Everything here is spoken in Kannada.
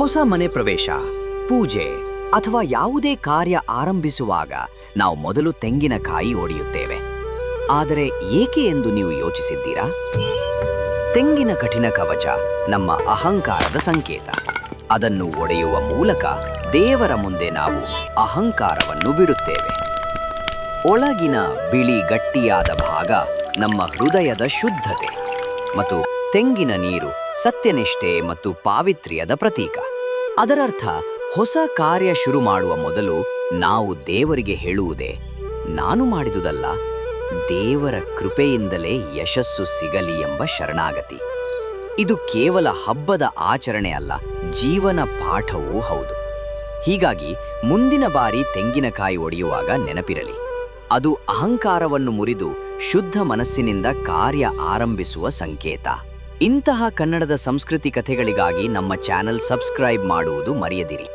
ಹೊಸ ಮನೆ ಪ್ರವೇಶ, ಪೂಜೆ ಅಥವಾ ಯಾವುದೇ ಕಾರ್ಯ ಆರಂಭಿಸುವಾಗ ನಾವು ಮೊದಲು ತೆಂಗಿನಕಾಯಿ ಒಡೆಯುತ್ತೇವೆ. ಆದರೆ ಏಕೆ ಎಂದು ನೀವು ಯೋಚಿಸಿದ್ದೀರಾ? ತೆಂಗಿನ ಕಠಿಣ ಕವಚ ನಮ್ಮ ಅಹಂಕಾರದ ಸಂಕೇತ. ಅದನ್ನು ಒಡೆಯುವ ಮೂಲಕ ದೇವರ ಮುಂದೆ ನಾವು ಅಹಂಕಾರವನ್ನು ಬಿಡುತ್ತೇವೆ. ಒಳಗಿನ ಬಿಳಿ ಗಟ್ಟಿಯಾದ ಭಾಗ ನಮ್ಮ ಹೃದಯದ ಶುದ್ಧತೆ ಮತ್ತು ತೆಂಗಿನ ನೀರು ಸತ್ಯನಿಷ್ಠೆ ಮತ್ತು ಪಾವಿತ್ರ್ಯದ ಪ್ರತೀಕ. ಅದರರ್ಥ, ಹೊಸ ಕಾರ್ಯ ಶುರು ಮಾಡುವ ಮೊದಲು ನಾವು ದೇವರಿಗೆ ಹೇಳುವುದೇ, ನಾನು ಮಾಡಿದುದಲ್ಲ, ದೇವರ ಕೃಪೆಯಿಂದಲೇ ಯಶಸ್ಸು ಸಿಗಲಿ ಎಂಬ ಶರಣಾಗತಿ. ಇದು ಕೇವಲ ಹಬ್ಬದ ಆಚರಣೆ ಅಲ್ಲ, ಜೀವನ ಪಾಠವೂ ಹೌದು. ಹೀಗಾಗಿ ಮುಂದಿನ ಬಾರಿ ತೆಂಗಿನಕಾಯಿ ಒಡೆಯುವಾಗ ನೆನಪಿರಲಿ. ಅದು ಅಹಂಕಾರವನ್ನು ಮುರಿದು ಶುದ್ಧ ಮನಸ್ಸಿನಿಂದ ಕಾರ್ಯ ಆರಂಭಿಸುವ ಸಂಕೇತ. ಇಂತಹ ಕನ್ನಡದ ಸಂಸ್ಕೃತಿ ಕಥೆಗಳಿಗಾಗಿ ನಮ್ಮ ಚಾನೆಲ್ ಸಬ್ಸ್ಕ್ರೈಬ್ ಮಾಡುವುದು ಮರೆಯದಿರಿ.